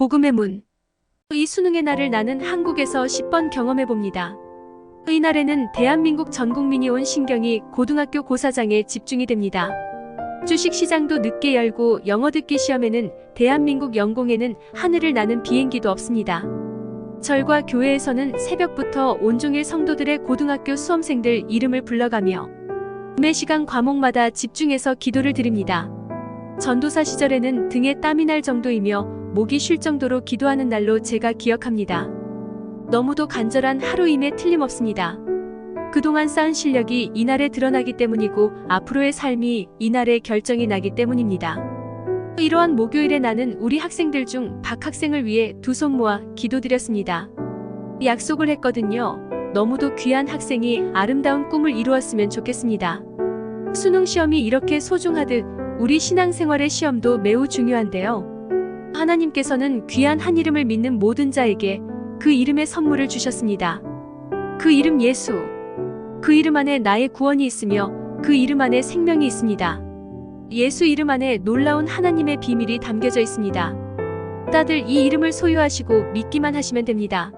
복음의 문. 이 수능의 날을 나는 한국에서 10번 경험해 봅니다. 이 날에는 대한민국 전 국민이 온 신경이 고등학교 고사장에 집중이 됩니다. 주식 시장도 늦게 열고 영어 듣기 시험에는 대한민국 영공에는 하늘을 나는 비행기도 없습니다. 절과 교회에서는 새벽부터 온종일 성도들의 고등학교 수험생들 이름을 불러가며 매 시간 과목마다 집중해서 기도를 드립니다. 전도사 시절에는 등에 땀이 날 정도이며 목이 쉴 정도로 기도하는 날로 제가 기억합니다. 너무도 간절한 하루임에 틀림없습니다. 그동안 쌓은 실력이 이날에 드러나기 때문이고 앞으로의 삶이 이날에 결정이 나기 때문입니다. 이러한 목요일에 나는 우리 학생들 중 박 학생을 위해 두 손 모아 기도드렸습니다. 약속을 했거든요. 너무도 귀한 학생이 아름다운 꿈을 이루었으면 좋겠습니다. 수능 시험이 이렇게 소중하듯 우리 신앙생활의 시험도 매우 중요한데요. 하나님께서는 귀한 한 이름을 믿는 모든 자에게 그 이름의 선물을 주셨습니다. 그 이름 예수. 그 이름 안에 나의 구원이 있으며 그 이름 안에 생명이 있습니다. 예수 이름 안에 놀라운 하나님의 비밀이 담겨져 있습니다. 다들 이 이름을 소유하시고 믿기만 하시면 됩니다.